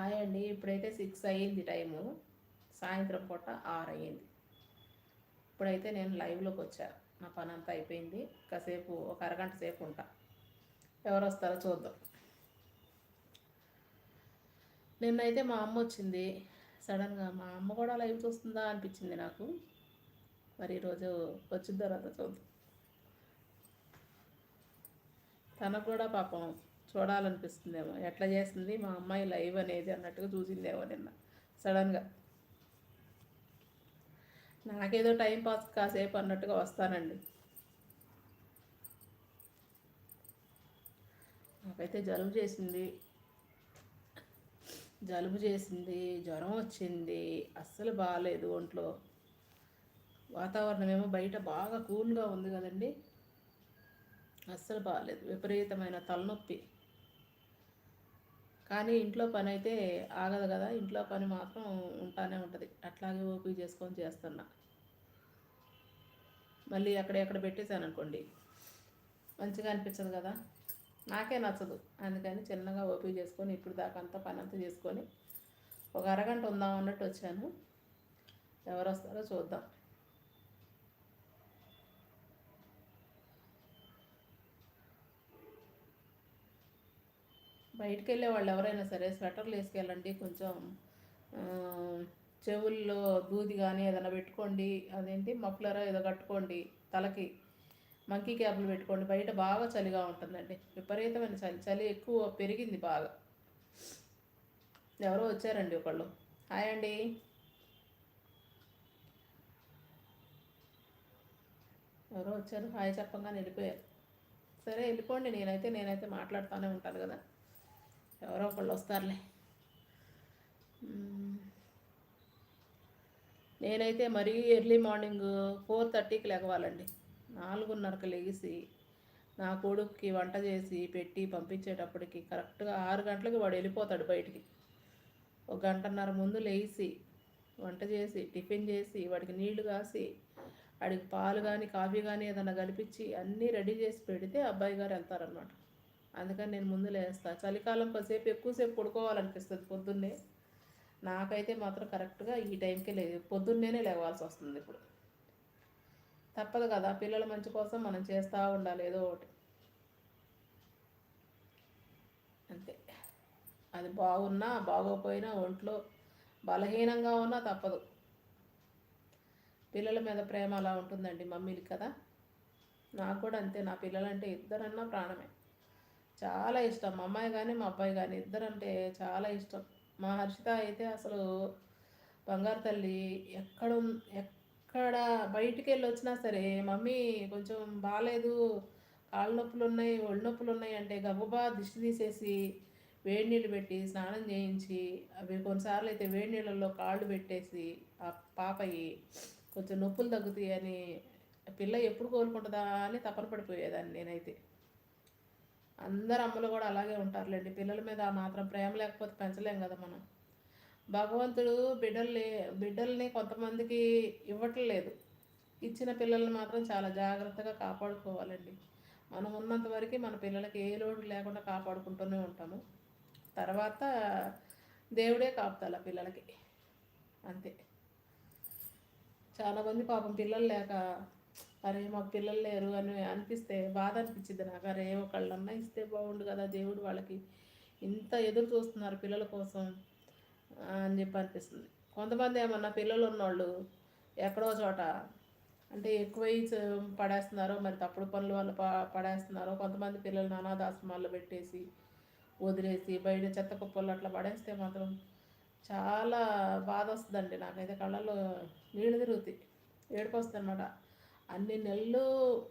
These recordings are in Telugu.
హాయ్ అండి ఇప్పుడైతే సిక్స్ అయ్యింది టైము. సాయంత్రం పూట ఆరు అయ్యింది. ఇప్పుడైతే నేను లైవ్లోకి వచ్చా. నా పని అంతా అయిపోయింది. కాసేపు ఒక అరగంట సేపు ఉంటా. ఎవరు వస్తారో చూద్దాం. నిన్నైతే మా అమ్మ వచ్చింది. సడన్గా మా అమ్మ కూడా లైవ్ చూస్తుందా అనిపించింది నాకు. మరి ఈరోజు వచ్చిన తర్వాత చూద్దాం. తనకు కూడా పాపం చూడాలనిపిస్తుందేమో. ఎట్లా చేస్తుంది? మా అమ్మాయి లైవ్ అనేది అన్నట్టుగా చూసిందేమో నిన్న సడన్గా. నాకేదో టైం పాస్ కాసేపు అన్నట్టుగా వస్తానండి. నాకైతే జలుబు చేసింది. జలుబు చేసింది జ్వరం వచ్చింది అస్సలు బాగాలేదు ఒంట్లో. వాతావరణం ఏమో బయట బాగా కూల్గా ఉంది కదండి. అస్సలు బాగాలేదు విపరీతమైన తలనొప్పి. కానీ ఇంట్లో పని అయితే ఆగదు కదా. ఇంట్లో పని మాత్రం ఉంటానే ఉంటుంది. అట్లాగే ఓపిక చేసుకొని చేస్తున్నా. మళ్ళీ అక్కడ ఎక్కడ పెట్టేశాను అనుకోండి. మంచిగా అనిపించదు కదా. నాకే నచ్చదు. అందుకని చిన్నగా ఓపిక చేసుకొని ఇప్పుడు దాకా అంతా పని అంతా చేసుకొని ఒక అరగంట ఉందాం అన్నట్టు వచ్చాను. ఎవరు వస్తారో చూద్దాం. బయటికి వెళ్ళే వాళ్ళు ఎవరైనా సరే స్వెటర్లు వేసుకెళ్ళండి కొంచెం చెవుల్లో దూది కానీ ఏదైనా పెట్టుకోండి అదేంటి మఫ్లర్ ఏదో కట్టుకోండి తలకి మంకీ క్యాప్లు పెట్టుకోండి బయట బాగా చలిగా ఉంటుందండి. విపరీతమైన చలి చలి ఎక్కువ పెరిగింది బాగా. ఎవరో వచ్చారండి ఒకళ్ళు. హాయ్ అండి. ఎవరో వచ్చారు. హాయ్ చెప్పంగానే వెళ్ళిపోయారు. సరే వెళ్ళిపోండి నేనైతే నేనైతే మాట్లాడుతూనే ఉంటాను కదా. ఎవరో ఒకళ్ళు వస్తారులే. నేనైతే మరీ ఎర్లీ మార్నింగ్ ఫోర్ థర్టీకి లెగవాలండి నాలుగున్నరకు లెగిసి నా కొడుక్కి వంట చేసి పెట్టి పంపించేటప్పటికి కరెక్ట్గా ఆరు గంటలకి వాడు వెళ్ళిపోతాడు బయటికి. ఒక గంటన్నర ముందు లేచి వంట చేసి టిఫిన్ చేసి వాడికి నీళ్ళు కాసి వాడికి పాలు కానీ కాఫీ కానీ ఏదైనా కలిపించి అన్నీ రెడీ చేసి పెడితే అబ్బాయి గారు వెళ్తారనమాట అందుకని నేను ముందు లేస్తా. చలికాలం కొద్దిసేపు ఎక్కువసేపు పడుకోవాలనిపిస్తుంది పొద్దున్నే. నాకైతే మాత్రం కరెక్ట్గా ఈ టైంకే లే పొద్దున్నేనే లేవాల్సి వస్తుంది ఇప్పుడు. తప్పదు కదా పిల్లల మంచి కోసం మనం చేస్తూ ఉండాలి ఏదో ఒకటి. అంతే. అది బాగున్నా బాగోపోయినా ఒంట్లో బలహీనంగా ఉన్నా తప్పదు. పిల్లల మీద ప్రేమ అలా ఉంటుందండి మమ్మీలకి కదా. నాకు కూడా అంతే నా పిల్లలంటే ఇద్దరన్నా ప్రాణమే. చాలా ఇష్టం. మా అమ్మాయి కానీ మా అబ్బాయి కానీ ఇద్దరంటే చాలా ఇష్టం. మా హర్షిత అయితే అసలు బంగారు తల్లి ఎక్కడ ఎక్కడ బయటికి వెళ్ళి వచ్చినా సరే మమ్మీ కొంచెం బాగాలేదు కాళ్ళ నొప్పులు ఉన్నాయి ఒళ్ళు నొప్పులు ఉన్నాయి అంటే గబగబా దిష్టి తీసేసి వేడి నీళ్ళు పెట్టి స్నానం చేయించి అవి కొన్నిసార్లు అయితే వేడి నీళ్ళల్లో కాళ్ళు పెట్టేసి ఆ పాపయి కొంచెం నొప్పులు తగ్గుతాయి అని పిల్ల ఎప్పుడు కోలుకుంటుందా అని తపన పడిపోయేదాన్ని నేనైతే. అందరు అమ్మలు కూడా అలాగే ఉంటారులేండి. పిల్లల మీద మాత్రం ప్రేమ లేకపోతే పెంచలేం కదా మనం. భగవంతుడు బిడ్డల్ని బిడ్డల్ని కొంతమందికి ఇవ్వట్లేదు. ఇచ్చిన పిల్లల్ని మాత్రం చాలా జాగ్రత్తగా కాపాడుకోవాలండి. మనం ఉన్నంత వరకు మన పిల్లలకి ఏ లోటు లేకుండా కాపాడుకుంటూనే ఉంటాము. తర్వాత దేవుడే కాపుతాల పిల్లలకి. అంతే. చాలామంది పాపం పిల్లలు లేక అరే మాకు పిల్లలు లేరు అని అనిపిస్తే బాధ అనిపించింది నాకు. అరే ఒకళ్ళన్నా ఇస్తే బాగుండు కదా దేవుడు వాళ్ళకి. ఇంత ఎదురు చూస్తున్నారు పిల్లల కోసం అని చెప్పి అనిపిస్తుంది. కొంతమంది ఏమన్నా పిల్లలు ఉన్నవాళ్ళు ఎక్కడో చోట అంటే ఎక్కువ పడేస్తున్నారో మరి తప్పుడు పనుల వల్ల పడేస్తున్నారో కొంతమంది పిల్లలు అనాథాశ్రమాల్లో పెట్టేసి వదిలేసి బయట చెత్త కుప్పలు అట్లా పడేస్తే మాత్రం చాలా బాధ వస్తుందండి నాకైతే. కళ్ళల్లో నీళ్ళు తిరుగుతాయి. ఏడుపు వస్తుంది అనమాట అన్ని నెలలు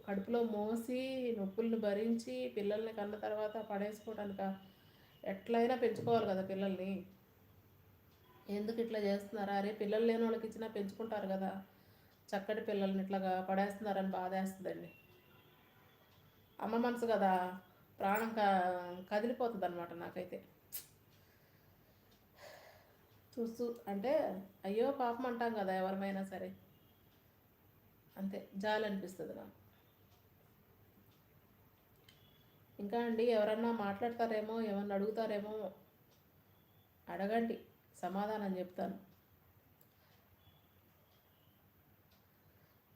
కడుపులో మోసి నొప్పులను భరించి పిల్లల్ని కన్న తర్వాత పడేసుకోవడానికి ఎట్లయినా పెంచుకోవాలి కదా పిల్లల్ని. ఎందుకు ఇట్లా చేస్తున్నారా? అరే పిల్లలు లేని వాళ్ళకి ఇచ్చినా పెంచుకుంటారు కదా. చక్కటి పిల్లల్ని ఇట్లాగా పడేస్తున్నారని బాధేస్తుందండి. అమ్మ మనసు కదా ప్రాణం క కదిలిపోతుంది అనమాట నాకైతే. చూస్తూ అంటే అయ్యో పాపం అంటాం కదా ఎవరిమైనా సరే. అంతే. జాలి అనిపిస్తుంది నాకు. ఇంకా అండి ఎవరన్నా మాట్లాడతారేమో ఏమన్నా అడుగుతారేమో అడగండి. సమాధానం చెప్తాను.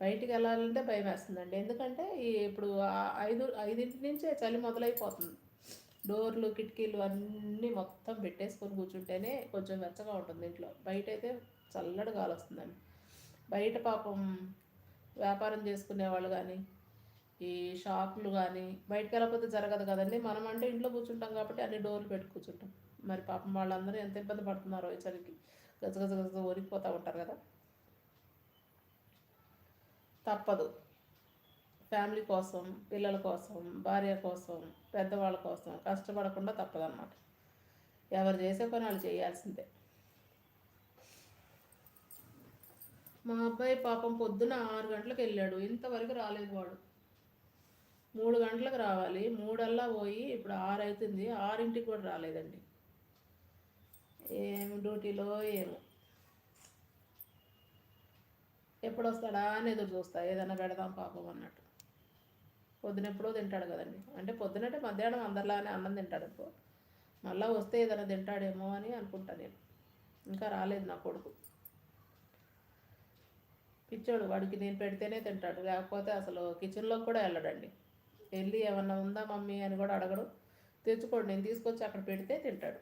బయటికి వెళ్ళాలంటే భయం వేస్తుందండి. ఎందుకంటే ఇప్పుడు ఐదు ఐదింటి నుంచే చలి మొదలైపోతుంది. డోర్లు కిటికీలు అన్నీ మొత్తం పెట్టేసుకొని కూర్చుంటేనే కొంచెం వెచ్చగా ఉంటుంది ఇంట్లో. బయట అయితే చల్లటి గాలి వస్తుందండి. బయట పాపం వ్యాపారం చేసుకునే వాళ్ళు కానీ ఈ షాపులు కానీ బయటకు వెళ్ళకపోతే జరగదు కదండి. మనం అంటే ఇంట్లో కూర్చుంటాం కాబట్టి అన్ని డోర్లు పెట్టి కూర్చుంటాం. మరి పాపం వాళ్ళందరూ ఎంత ఇబ్బంది పడుతున్నారో ఈ చలికి. గజ గజ గజ ఒరిగిపోతూ ఉంటారు కదా. తప్పదు. ఫ్యామిలీ కోసం పిల్లల కోసం భార్య కోసం పెద్దవాళ్ళ కోసం కష్టపడకుండా తప్పదన్నమాట. ఎవరు చేసే పని వాళ్ళు చేయాల్సిందే. మా అబ్బాయి పాపం పొద్దున ఆరు గంటలకు వెళ్ళాడు. ఇంతవరకు రాలేదు వాడు. మూడు గంటలకు రావాలి. మూడల్లా పోయి ఇప్పుడు ఆరు అవుతుంది. ఆరింటికి కూడా రాలేదండి. ఏం డ్యూటీలో ఏమో. ఎప్పుడు వస్తాడా అని ఎదురు చూస్తా. ఏదైనా పెడదాం పాపం అన్నట్టు. పొద్దున ఎప్పుడో తింటాడు కదండి. అంటే పొద్దునంటే మధ్యాహ్నం అందరిలానే అన్నం తింటాడు అనుకో మళ్ళీ వస్తే ఏదైనా తింటాడేమో అని అనుకుంటా నేను. ఇంకా రాలేదు నా కొడుకు. పిచ్చోడు వాడికి నేను పెడితేనే తింటాడు. లేకపోతే అసలు కిచెన్లోకి కూడా వెళ్ళడండి. వెళ్ళి ఏమన్నా ఉందా మమ్మీ అని కూడా అడగడు. తెచ్చుకోండి. నేను తీసుకొచ్చి అక్కడ పెడితే తింటాడు.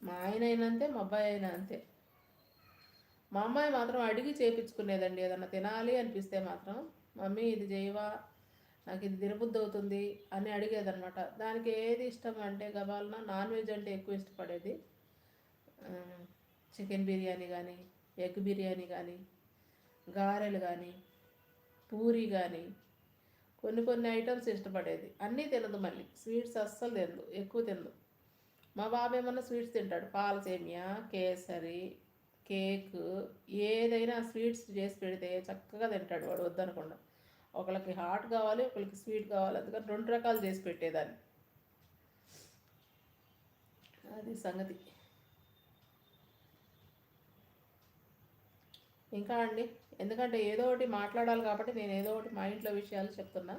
మా ఆయన అయినా అంతే మా అబ్బాయి అయినా అంతే. మా అమ్మాయి మాత్రం అడిగి చేపించుకునేదండి. ఏదన్నా తినాలి అనిపిస్తే మాత్రం మమ్మీ ఇది చేయవా? నాకు ఇది తినబుద్ధి అవుతుంది అని అడిగేదనమాట దానికి ఏది ఇష్టం అంటే గబాలన? నాన్ వెజ్ అంటే ఎక్కువ ఇష్టపడేది చికెన్ బిర్యానీ కానీ ఎగ్ బిర్యానీ కానీ గారెలు కానీ పూరి కానీ కొన్ని కొన్ని ఐటమ్స్ ఇష్టపడేది. అన్నీ తినదు మళ్ళీ. స్వీట్స్ అస్సలు తినదు. ఎక్కువ తినదు. మా బాబు ఏమన్నా స్వీట్స్ తింటాడు. పాలసేమియా కేసరి కేక్ ఏదైనా స్వీట్స్ చేసి పెడితే చక్కగా తింటాడు వాడు. వద్దనకుండా. ఒకరికి హాట్ కావాలి ఒకరికి స్వీట్ కావాలి. అందుకని రెండు రకాలు చేసి పెట్టేదాన్ని. అది సంగతి. ఇంకా అండి ఎందుకంటే ఏదో ఒకటి మాట్లాడాలి కాబట్టి నేను ఏదో ఒకటి మా ఇంట్లో విషయాలు చెప్తున్నా.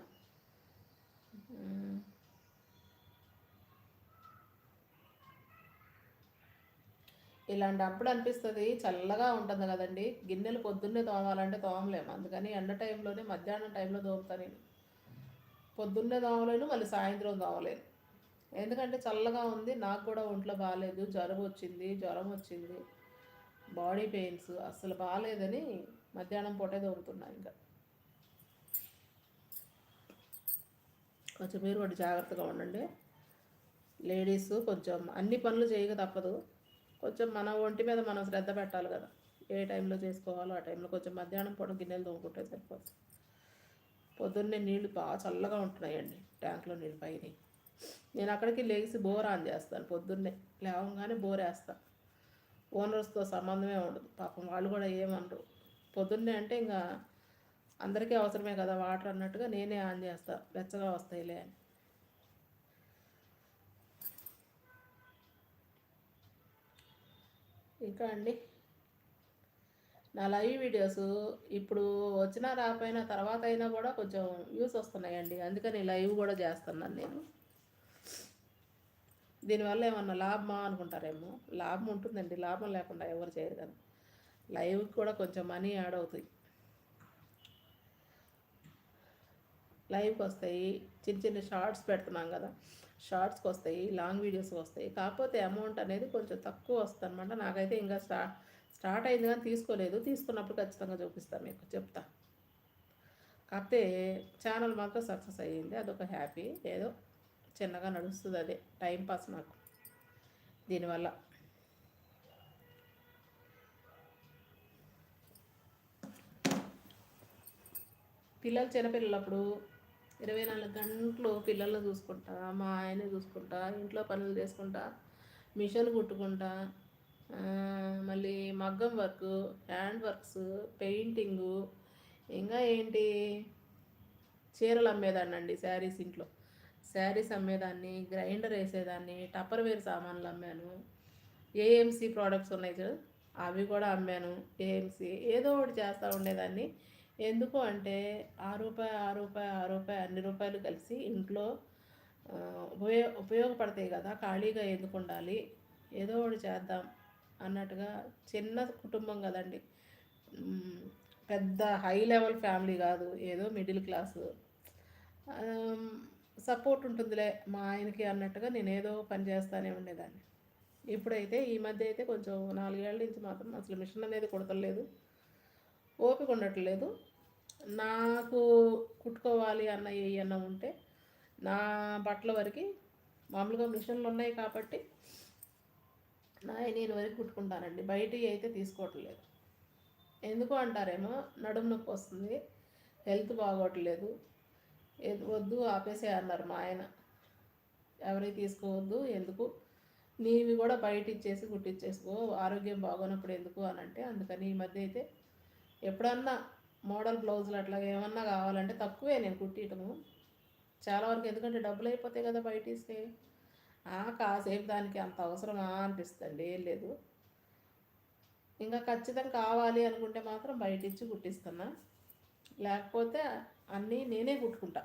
ఇలాంటి అప్పుడు అనిపిస్తుంది చల్లగా ఉంటుంది కదండి. గిన్నెలు పొద్దున్నే తోమాలంటే తోమలేము అందుకని ఎండ టైంలోనే మధ్యాహ్నం టైంలో తోముతాను నేను. పొద్దున్నే తోమలేను మళ్ళీ సాయంత్రం తోమలేను. ఎందుకంటే చల్లగా ఉంది నాకు కూడా ఒంట్లో బాగాలేదు జ్వరం వచ్చింది జ్వరం వచ్చింది. బాడీ పెయిన్స్ అస్సలు బాగాలేదని మధ్యాహ్నం పూటే దొరుకుతున్నా ఇంకా. కొంచెం మీరు కూడా జాగ్రత్తగా ఉండండి. లేడీస్ కొంచెం అన్ని పనులు చేయక తప్పదు. కొంచెం మన ఒంటి మీద మనం శ్రద్ధ పెట్టాలి కదా. ఏ టైంలో చేసుకోవాలో ఆ టైంలో కొంచెం మధ్యాహ్నం పూట గిన్నెలు తోముకుంటే సరిపోతుంది పొద్దున్నే నీళ్ళు బాగా చల్లగా ఉంటున్నాయండి ట్యాంక్లో నీళ్ళు పైన నేను అక్కడికి లేచి బోర్ ఆన్ చేస్తాను పొద్దున్నే. లేవగానే బోర్ వేస్తాను ఓనర్స్తో సంబంధమే ఉండదు. పాపం వాళ్ళు కూడా ఏమనరు. పొద్దున్నే అంటే ఇంకా అందరికీ అవసరమే కదా వాటర్ అన్నట్టుగా నేనే ఆన్ చేస్తా. వెచ్చగా వస్తాయిలే అని. ఇంకా అండి? నా లైవ్ వీడియోస్ ఇప్పుడు వచ్చినా రాకపోయినా తర్వాత అయినా కూడా కొంచెం వ్యూస్ వస్తున్నాయండి. అందుకని లైవ్ కూడా చేస్తున్నాను నేను. దీనివల్ల ఏమన్నా లాభమా అనుకుంటారేమో? లాభం ఉంటుందండి. లాభం లేకుండా ఎవరు చేయరు కానీ లైవ్కి కూడా కొంచెం మనీ యాడ్ అవుతాయి. లైవ్కి వస్తాయి చిన్న చిన్న షార్ట్స్ పెడుతున్నాం కదా. షార్ట్స్కి వస్తాయి లాంగ్ వీడియోస్కి వస్తాయి కాకపోతే అమౌంట్ అనేది కొంచెం తక్కువ వస్తుంది అనమాట నాకైతే ఇంకా స్టా స్టార్ట్ అయింది కానీ తీసుకోలేదు. తీసుకున్నప్పుడు ఖచ్చితంగా చూపిస్తాను మీకు. చెప్తా. కాకపోతే ఛానల్ మాత్రం సక్సెస్ అయ్యింది. అదొక హ్యాపీ. ఏదో చిన్నగా నడుస్తుంది అదే టైంపాస్ నాకు దీనివల్ల. పిల్లలు చిన్నపిల్లలప్పుడు ఇరవై నాలుగు గంటలు పిల్లల్ని చూసుకుంటా మా ఆయన చూసుకుంటా ఇంట్లో పనులు చేసుకుంటా మిషన్ కుట్టుకుంటా మళ్ళీ మగ్గం వర్క్ హ్యాండ్ వర్క్స్ పెయింటింగు ఇంకా ఏంటి? చీరలు అమ్మేదాన్ని అండి శారీస్ ఇంట్లో. శారీస్ అమ్మేదాన్ని గ్రైండర్ వేసేదాన్ని టప్పర్ వేర్ సామాన్లు అమ్మాను. ఏఎంసీ ప్రోడక్ట్స్ ఉన్నాయి చూడు అవి కూడా అమ్మాను ఏఎంసీ ఏదో ఒకటి చేస్తూ ఉండేదాన్ని. ఎందుకు అంటే ఆ రూపాయి ఆ రూపాయి ఆ రూపాయి అన్ని రూపాయలు కలిసి ఇంట్లో ఉపయోగ ఉపయోగపడతాయి కదా ఖాళీగా ఎందుకు ఉండాలి? ఏదో ఒకటి చేద్దాం అన్నట్టుగా చిన్న కుటుంబం కదండి. పెద్ద హై లెవెల్ ఫ్యామిలీ కాదు ఏదో మిడిల్ క్లాసు. సపోర్ట్ ఉంటుందిలే మా ఆయనకి అన్నట్టుగా నేను ఏదో పని చేస్తానే ఉండేదాన్ని. ఇప్పుడైతే ఈ మధ్య అయితే కొంచెం నాలుగేళ్ళ నుంచి మాత్రం అసలు మిషన్ అనేది కుడతలేదు. ఓపిక ఉండట్లేదు. నాకు కుట్టుకోవాలి అన్న ఏమన్నా ఉంటే నా బట్టల వరకు మామూలుగా మిషన్లు ఉన్నాయి కాబట్టి నా నేను వరకు కుట్టుకుంటానండి. బయటివి అయితే తీసుకోవట్లేదు. ఎందుకు అంటారేమో నడుము నొప్పి వస్తుంది హెల్త్ బాగోట్లేదు. వద్దు ఆపేసే అన్నారు మా ఆయన. ఎవరి తీసుకోవద్దు ఎందుకు? నీవి కూడా బయట ఇచ్చేసి కుట్టించేసుకో ఆరోగ్యం బాగోనప్పుడు ఎందుకు అని అంటే అందుకని ఈ మధ్య అయితే ఎప్పుడన్నా మోడల్ బ్లౌజులు అట్లా ఏమన్నా కావాలంటే తక్కువే నేను కుట్టియటము. చాలా వరకు ఎందుకంటే డబ్బులు అయిపోతాయి కదా బయట ఇస్తే కాసేపు దానికి అంత అవసరమా అనిపిస్తుంది ఏం లేదు. ఇంకా ఖచ్చితంగా కావాలి అనుకుంటే మాత్రం బయట ఇచ్చి కుట్టిస్తున్నా. లేకపోతే అన్నీ నేనే కుట్టుకుంటా.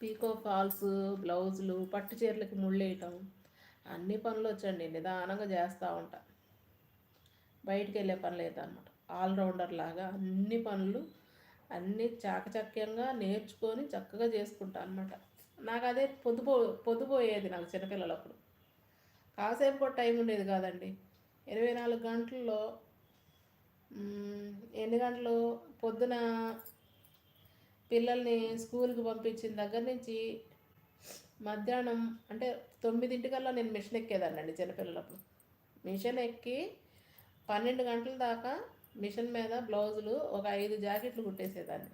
పీకో ఫాల్స్ బ్లౌజులు పట్టు చీరలకి ముళ్ళేయటం అన్ని పనులు వచ్చండి. నిదానంగా చేస్తూ ఉంటా. బయటికి వెళ్ళే పని లేదన్నమాట. ఆల్రౌండర్ లాగా అన్ని పనులు అన్నీ చాకచక్యంగా నేర్చుకొని చక్కగా చేసుకుంటా అనమాట నాకు అదే పొద్దుపో పొద్దుపోయేది నాకు చిన్నపిల్లలప్పుడు. కాసేపు కూడా టైం ఉండేది కాదండి. ఇరవై నాలుగు గంటల్లో ఎన్ని గంటలు? పొద్దున పిల్లల్ని స్కూల్కి పంపించిన దగ్గర నుంచి మధ్యాహ్నం అంటే తొమ్మిదింటికల్లా నేను మిషన్ ఎక్కేదాన్ని అండి చిన్నపిల్లలప్పుడు. మిషన్ ఎక్కి పన్నెండు గంటల దాకా మిషన్ మీద బ్లౌజులు ఒక ఐదు జాకెట్లు కుట్టేసేదాన్ని.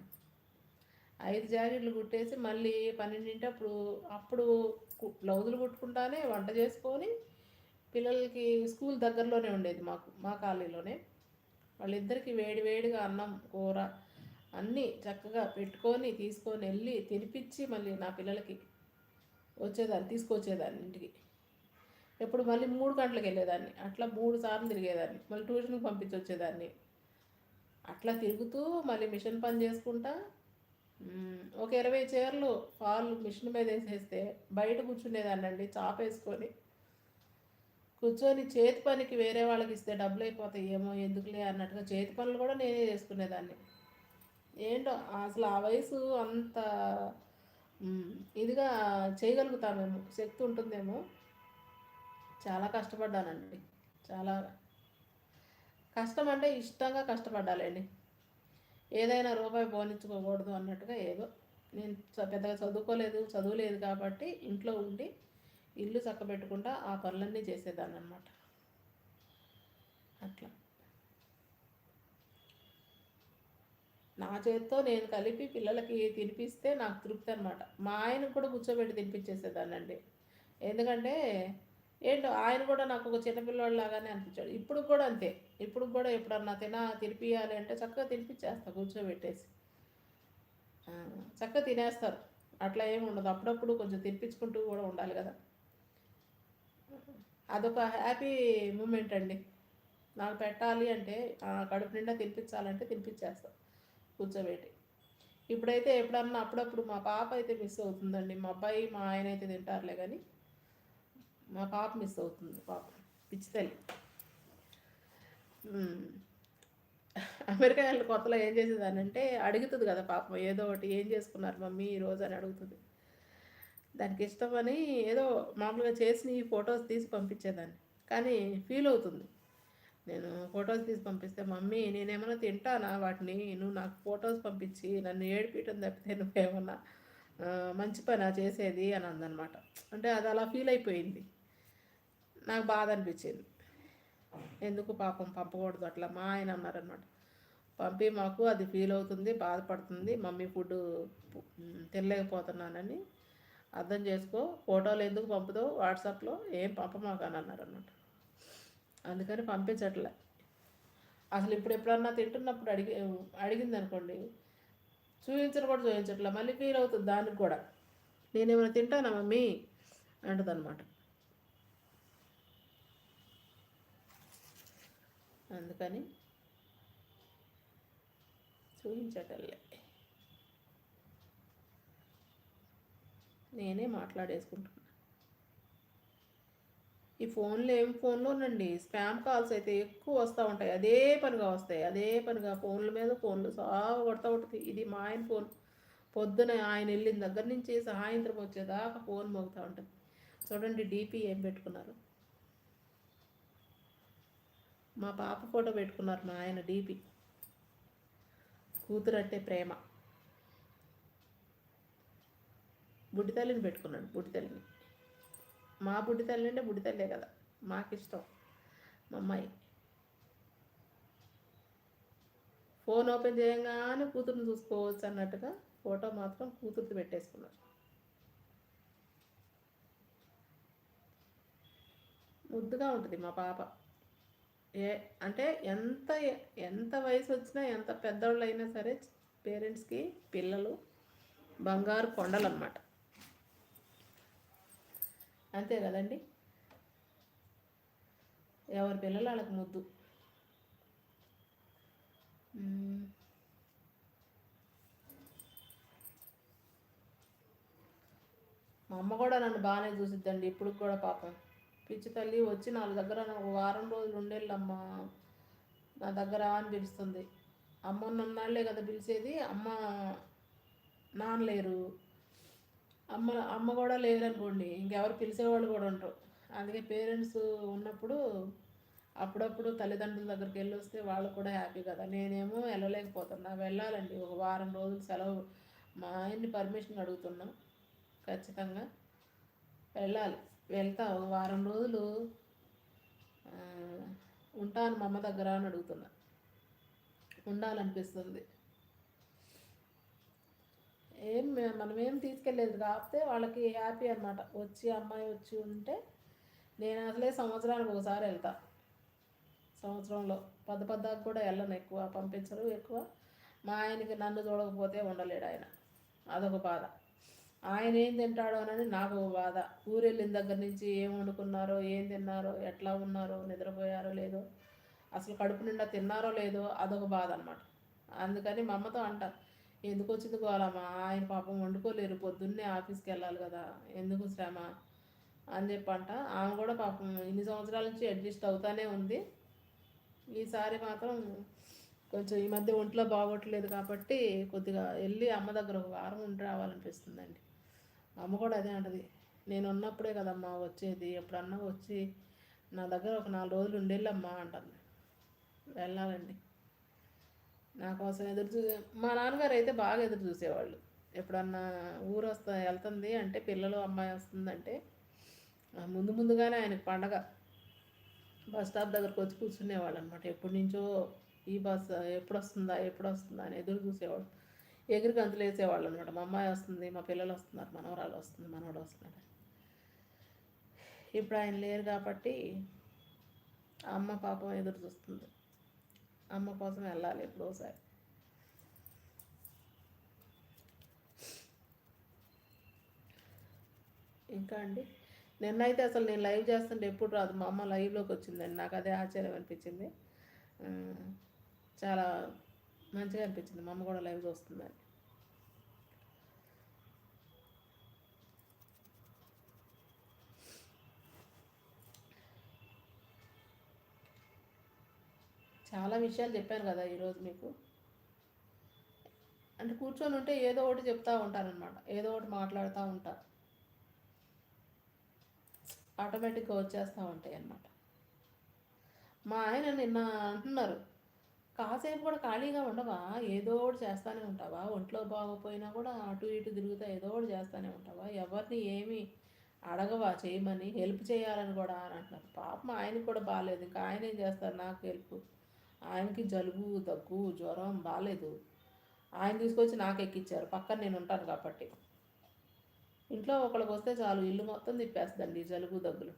ఐదు జాకెట్లు కుట్టేసి మళ్ళీ పన్నెండింటి అప్పుడు కు- బ్లౌజులు కుట్టుకుంటానే వంట చేసుకొని పిల్లలకి స్కూల్ దగ్గరలోనే ఉండేది మాకు మా కాలనీలోనే. వాళ్ళిద్దరికి వేడి వేడిగా అన్నం కూర అన్నీ చక్కగా పెట్టుకొని తీసుకొని వెళ్ళి తినిపించి మళ్ళీ నా పిల్లలకి వచ్చేదాన్ని తీసుకొచ్చేదాన్ని ఇంటికి. ఎప్పుడు మళ్ళీ మూడు గంటలకు వెళ్ళేదాన్ని. అట్లా మూడు సార్లు తిరిగేదాన్ని. మళ్ళీ ట్యూషన్కి పంపించి వచ్చేదాన్ని అట్లా తిరుగుతూ మళ్ళీ మిషన్ పని చేసుకుంటా. ఒక ఇరవై చీరలు ఫాల్ మిషన్ మీద వేసేస్తే బయట కూర్చునేదాన్ని అండి చాప్ వేసుకొని కూర్చొని చేతి పనికి వేరే వాళ్ళకి ఇస్తే డబ్బులు అయిపోతాయి ఏమో ఎందుకులే అన్నట్టుగా చేతి పనులు కూడా నేనే చేసుకునేదాన్ని. ఏంటో అసలు ఆ వయసు అంత ఇదిగా చేయగలుగుతామేమో శక్తి ఉంటుందేమో. చాలా కష్టపడ్డానండి. చాలా కష్టం అంటే ఇష్టంగా కష్టపడ్డాలండి. ఏదైనా రూపాయి పోనించుకోకూడదు అన్నట్టుగా ఏదో. నేను పెద్దగా చదువుకోలేదు చదువులేదు కాబట్టి ఇంట్లో ఉండి ఇల్లు చక్కబెట్టుకుంటా ఆ పనులన్నీ చేసేదాన్ని అనమాట అట్లా. నా చేతితో నేను కలిపి పిల్లలకి తినిపిస్తే నాకు తృప్తి అనమాట మా ఆయనకు కూడా కూర్చోబెట్టి తినిపించేసేదానండి ఎందుకంటే ఏంటో ఆయన కూడా నాకు ఒక చిన్నపిల్లవాడు లాగానే అనిపించాడు. ఇప్పుడు కూడా అంతే. ఇప్పుడు కూడా ఎప్పుడన్నా తిన తినిపియాలి అంటే చక్కగా తినిపించేస్తా కూర్చోబెట్టేసి. చక్కగా తినేస్తారు. అట్లా ఏమి ఉండదు. అప్పుడప్పుడు కొంచెం తినిపించుకుంటూ కూడా ఉండాలి కదా. అదొక హ్యాపీ మూమెంట్ అండి. నాకు పెట్టాలి అంటే కడుపు నిండా తినిపించాలంటే తినిపించేస్తాం కూర్చోబెట్టి. ఇప్పుడైతే ఎప్పుడన్నా అప్పుడప్పుడు మా పాప అయితే మిస్ అవుతుందండి. మా అబ్బాయి మా ఆయన అయితే తింటారులే కానీ మా పాప మిస్ అవుతుంది పాప పిచ్చి తల్లి. అమెరికా వెళ్ళిన కొత్తలో ఏం చేసేదానంటే అడుగుతుంది కదా పాపం ఏదో ఒకటి ఏం చేసుకున్నారు మమ్మీ ఈ రోజు అని అడుగుతుంది. దానికి ఇష్టమని ఏదో మామూలుగా చేసిన ఈ ఫొటోస్ తీసి పంపించేదాన్ని. కానీ ఫీల్ అవుతుంది. నేను ఫొటోస్ తీసి పంపిస్తే మమ్మీ నేనేమైనా తింటానా వాటిని? నువ్వు నాకు ఫొటోస్ పంపించి నన్ను ఏడిపించడం తప్పితే నువ్వేమన్నా మంచి పని చేసేది? అని అందనమాట. అంటే అది అలా ఫీల్ అయిపోయింది. నాకు బాధ అనిపించింది. ఎందుకు పాపం పంపకూడదు అట్లా? మా ఆయన అన్నారనమాట. పంపి మాకు అది ఫీల్ అవుతుంది బాధపడుతుంది మమ్మీ ఫుడ్ తినలేకపోతున్నానని అర్థం చేసుకో ఫోటోలు ఎందుకు పంపుతావు వాట్సాప్లో ఏం పంపమాకు అని అన్నారు అన్నమాట అందుకని పంపించట్లే. అసలు ఇప్పుడు ఎప్పుడన్నా తింటున్నప్పుడు అడిగి అడిగింది అనుకోండి చూపించను కూడా చూపించట్లే మళ్ళీ ఫీల్ అవుతుంది దానికి కూడా. నేనేమైనా తింటానా మమ్మీ? అంటుంది అనమాట అందుకని చూపించటల్లే నేనే మాట్లాడేసుకుంటున్నా. ఈ ఫోన్లో ఏం ఫోన్లోనండి స్పామ్ కాల్స్ అయితే ఎక్కువ వస్తూ ఉంటాయి. అదే పనిగా వస్తాయి. అదే పనిగా ఫోన్ల మీద ఫోన్లు సాగు కొడతా ఉంటుంది. ఇది మా ఆయన ఫోన్. పొద్దున ఆయన వెళ్ళిన దగ్గర నుంచి సాయంత్రం వచ్చేదాకా ఫోన్ మోగుతూ ఉంటుంది. చూడండి డీపీ ఏం పెట్టుకున్నారు. మా పాప ఫోటో పెట్టుకున్నారు మా ఆయన డీపీ. కూతురంటే ప్రేమ. బుడ్డి తల్లిని పెట్టుకున్నాడు బుడ్డి తల్లిని. మా బుడ్డి తల్లి అంటే బుడ్డి తల్లే కదా మాకు ఇష్టం మా అమ్మాయి. ఫోన్ ఓపెన్ చేయగానే కూతురుని చూసుకోవచ్చు అన్నట్టుగా ఫోటో మాత్రం కూతురుది పెట్టేసుకున్నారు. ముద్దుగా ఉంటుంది మా పాప. ఏ అంటే ఎంత ఎంత వయసు వచ్చినా ఎంత పెద్దవాళ్ళు అయినా సరే పేరెంట్స్కి పిల్లలు బంగారు కొండలు అన్నమాట అంతే కదండి? ఎవరి పిల్లలు వాళ్ళకి ముద్దు మా అమ్మ కూడా నన్ను బాగానే చూసిద్దండి ఇప్పుడు కూడా పాపం. పిచ్చి తల్లి వచ్చి నా దగ్గర ఒక వారం రోజులు ఉండేళ్ళమ్మా. నా దగ్గర అని పిలుస్తుంది. అమ్మ నన్నాళ్ళే కదా పిలిచేది అమ్మ నాన్నలేరు అమ్మ అమ్మ కూడా లేరనుకోండి ఇంకెవరు పిలిచేవాళ్ళు కూడా ఉంటారు అందుకే పేరెంట్స్ ఉన్నప్పుడు అప్పుడప్పుడు తల్లిదండ్రుల దగ్గరికి వెళ్ళి వస్తే వాళ్ళు కూడా హ్యాపీ కదా. నేనేమో వెళ్ళలేకపోతున్నా. వెళ్ళాలండి. ఒక వారం రోజులు సెలవు. మా ఆయన్ని పర్మిషన్ అడుగుతున్నాం. ఖచ్చితంగా వెళ్ళాలి. వెళ్తా. ఒక వారం రోజులు ఉంటాను మా అమ్మ దగ్గర అని అడుగుతున్నా. ఉండాలనిపిస్తుంది. ఏం మనం ఏం తీసుకెళ్ళలేదు కాకపోతే వాళ్ళకి హ్యాపీ అనమాట వచ్చి అమ్మాయి వచ్చి ఉంటే నేను అసలే సంవత్సరానికి ఒకసారి వెళ్తా. సంవత్సరంలో పద్ద పద్దాకు కూడా వెళ్ళను ఎక్కువ పంపించరు ఎక్కువ. మా ఆయనకి నన్ను చూడకపోతే ఉండలేడు ఆయన. అదొక బాధ. ఆయన ఏం తింటాడో అని నాకు ఒక బాధ. ఊరెళ్ళిన దగ్గర నుంచి ఏం వండుకున్నారో ఏం తిన్నారో ఎట్లా ఉన్నారో నిద్రపోయారో లేదో అసలు కడుపు నిండా తిన్నారో లేదో అదొక బాధ అనమాట అందుకని మా అమ్మతో అంటారు ఎందుకు వచ్చింది గోలమ్మా? ఆయన పాపం వండుకోలేరు పొద్దున్నే ఆఫీస్కి వెళ్ళాలి కదా. ఎందుకు శ్రమ? అని చెప్పంట. ఆమె కూడా పాపం ఇన్ని సంవత్సరాల నుంచి అడ్జస్ట్ అవుతానే ఉంది. ఈసారి మాత్రం కొంచెం ఈ మధ్య ఒంట్లో బాగోట్లేదు కాబట్టి కొద్దిగా వెళ్ళి అమ్మ దగ్గర ఒక వారం ఉండి రావాలనిపిస్తుందండి. అమ్మ కూడా అదే అంటది. నేను ఉన్నప్పుడే కదమ్మా వచ్చేది. ఎప్పుడన్నా వచ్చి నా దగ్గర ఒక నాలుగు రోజులు ఉండేళ్ళమ్మా అంటుంది. వెళ్ళాలండి. నా కోసం ఎదురు చూ మా నాన్నగారు అయితే బాగా ఎదురు చూసేవాళ్ళు. ఎప్పుడన్నా ఊరు వస్తా వెళ్తుంది అంటే పిల్లలు అమ్మాయి వస్తుందంటే ముందు ముందుగానే ఆయనకు పండగ. బస్ స్టాప్ దగ్గరకు వచ్చి కూర్చునేవాళ్ళు అనమాట ఎప్పటి నుంచో ఈ బస్ ఎప్పుడు వస్తుందా ఎప్పుడు వస్తుందా అని ఎదురు చూసేవాళ్ళు. ఎగిరి గంతులు వేసేవాళ్ళు అనమాట మా అమ్మాయి వస్తుంది మా పిల్లలు వస్తున్నారు మనవరాలు వస్తుంది మనవడు వస్తున్నాడు. ఇప్పుడు ఆయన లేరు కాబట్టి అమ్మ పాపం ఎదురు చూస్తుంది. అమ్మ కోసం వెళ్ళాలి ఎప్పుడోసారి ఇంకా అండి? నిన్నైతే అసలు నేను లైవ్ చేస్తుంటే ఎప్పుడు రాదు. మా అమ్మ లైవ్లోకి వచ్చిందండి. నాకు అదే ఆశ్చర్యం అనిపించింది. చాలా మంచిగా అనిపించింది. మా అమ్మ కూడా లైవ్ చూస్తుందండి చాలా విషయాలు చెప్పాను కదా ఈరోజు మీకు. అంటే కూర్చొని ఉంటే ఏదో ఒకటి చెప్తూ ఉంటారనమాట ఏదో ఒకటి మాట్లాడుతూ ఉంటా. ఆటోమేటిక్గా వచ్చేస్తూ ఉంటాయి అన్నమాట. మా ఆయన నిన్న అంటున్నారు కాసేపు కూడా ఖాళీగా ఉండవా? ఏదో ఒకటి చేస్తూనే ఉంటావా? ఒంట్లో బాగోపోయినా కూడా అటు ఇటు తిరుగుతా ఏదో ఒకటి చేస్తూనే ఉంటావా? ఎవరిని ఏమి అడగవా? చేయమని హెల్ప్ చేయాలని కూడా అని అంటున్నారు. పాపం ఆయనకి కూడా బాగాలేదు ఇంకా ఆయన ఏం చేస్తారు? నాకు హెల్ప్ ఆయనకి జలుబు దగ్గు జ్వరం బాగాలేదు ఆయన తీసుకొచ్చి నాకు ఎక్కిచ్చారు. పక్కన నేను ఉంటాను కాబట్టి. ఇంట్లో ఒకళ్ళకి వస్తే చాలు. ఇల్లు మొత్తం తిప్పేస్తుందండి జలుబు దగ్గులు.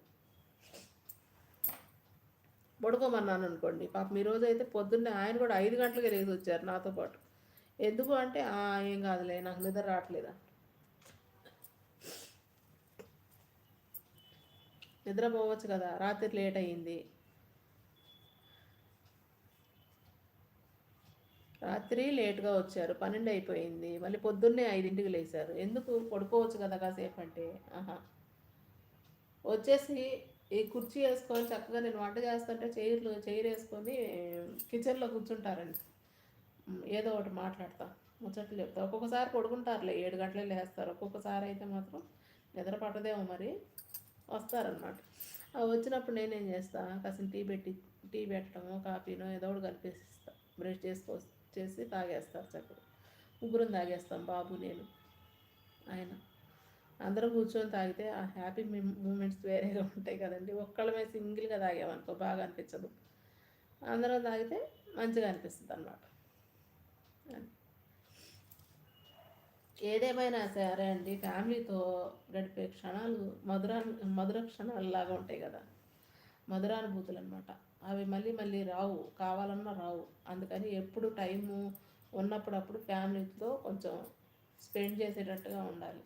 పడుకోమన్నాను అనుకోండి. పాపం ఈరోజు అయితే పొద్దున్నే ఆయన కూడా ఐదు గంటలకి లేచి వచ్చారు నాతో పాటు. ఎందుకు అంటే ఏం కాదులే నాకు నిద్ర రావట్లేదా నిద్ర పోవచ్చు కదా. రాత్రి లేట్ అయ్యింది. రాత్రి లేట్గా వచ్చారు. పన్నెండు అయిపోయింది. మళ్ళీ పొద్దున్నే ఐదింటికి లేచారు ఎందుకు? పడుకోవచ్చు కదా కాసేపు అంటే. ఆహా. వచ్చేసి ఈ కుర్చీ వేసుకొని చక్కగా నేను వంట చేస్తుంటే చైర్లు చైర్ వేసుకొని కిచెన్లో కూర్చుంటారండి. ఏదో ఒకటి మాట్లాడతా. ముచ్చట్లు చెప్తా. ఒక్కొక్కసారి పడుకుంటారులే. ఏడు గంటలే లేస్తారు. ఒక్కొక్కసారి అయితే మాత్రం నిద్ర పట్టదేమో మరి. వస్తారనమాట వచ్చినప్పుడు నేనేం చేస్తా? కాసిన టీ పెట్టి టీ పెట్టడమో కాఫీనో ఏదో ఒకటి కలిపేసిస్తా బ్రష్ చేసుకోవచ్చు చేసి తాగేస్తారు చక్కగా. ముగ్గురం తాగేస్తాం బాబు నేను ఆయన. అందరం కూర్చొని తాగితే ఆ హ్యాపీ మూమెంట్స్ వేరేగా ఉంటాయి కదండి. ఒక్కళ్ళమే సింగిల్గా తాగామనుకో బాగా అనిపించదు. అందరం తాగితే మంచిగా అనిపిస్తుంది అనమాట ఏదేమైనా సరే అండి ఫ్యామిలీతో గడిపే క్షణాలు మధురా మధుర క్షణాలు లాగా ఉంటాయి కదా. మధురానుభూతులు అనమాట అవి మళ్ళీ మళ్ళీ రావు కావాలన్నా రావు. అందుకని ఎప్పుడు టైము ఉన్నప్పుడప్పుడు ఫ్యామిలీతో కొంచెం స్పెండ్ చేసేటట్టుగా ఉండాలి.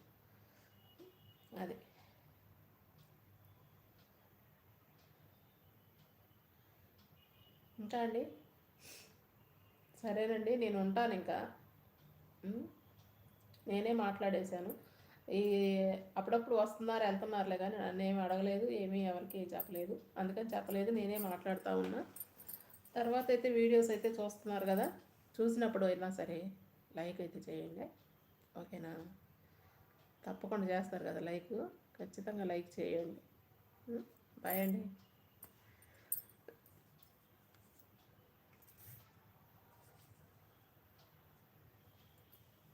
అది. ఇంకా అండి? సరేనండి నేను ఉంటాను ఇంకా. నేనే మాట్లాడేశాను. ఈ అప్పుడప్పుడు వస్తున్నారు వెళ్తున్నారులే కానీ నన్ను అడగలేదు ఏమీ ఎవరికి చెప్పలేదు. అందుకని చెప్పలేదు నేనే మాట్లాడుతూ ఉన్నా. తర్వాత అయితే వీడియోస్ అయితే చూస్తున్నారు కదా చూసినప్పుడు అయినా సరే లైక్ అయితే చేయండి. ఓకేనా? తప్పకుండా చేస్తారు కదా లైక్ ఖచ్చితంగా లైక్ చేయండి. బాయ్ అండి.